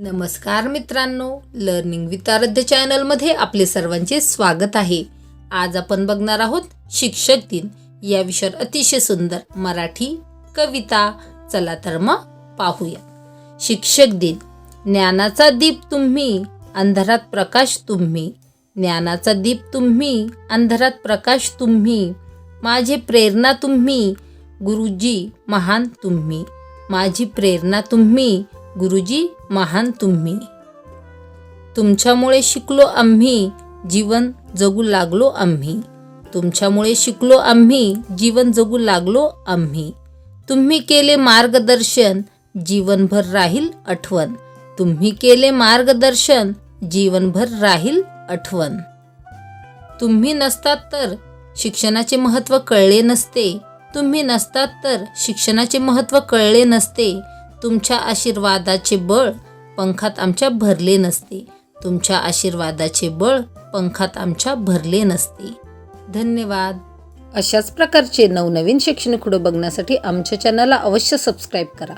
नमस्कार मित्रांनो लर्निंग वितारध्य चॅनलमध्ये आपले सर्वांचे स्वागत आहे. आज आपण बघणार आहोत शिक्षक दिन. या विषयावर अतिशय सुंदर मराठी कविता. चला तर मग पाहूया. शिक्षक दिन. ज्ञानाचा दीप तुम्ही अंधारात प्रकाश तुम्ही. ज्ञानाचा दीप तुम्ही अंधारात प्रकाश तुम्ही. माझे प्रेरणा तुम्ही गुरुजी महान तुम्ही. माझी प्रेरणा तुम्ही गुरुजी महान तुम्ही. तुमच्यामुळे शिकलो आम्ही जीवन जगू लागलो आम्ही. तुमच्यामुळे शिकलो आम्ही जीवन जगू लागलो आम्ही. तुम्ही केले मार्गदर्शन जीवनभर राहील आठवण. तुम्ही केले मार्गदर्शन जीवनभर राहील आठवण. तुम्ही नसतात तर शिक्षणाचे महत्त्व कळले नसते. तुम्ही नसतात तर शिक्षणाचे महत्त्व कळले नसते. तुमच्या आशीर्वादाचे बळ पंखात आमच्या भरले नसते. तुमच्या आशीर्वादाचे बळ पंखात आमच्या भरले नसते. धन्यवाद. अशाच प्रकारचे नवनवीन शैक्षणिक खुडो बघण्यासाठी आमच्या चॅनलला अवश्य सबस्क्राईब करा.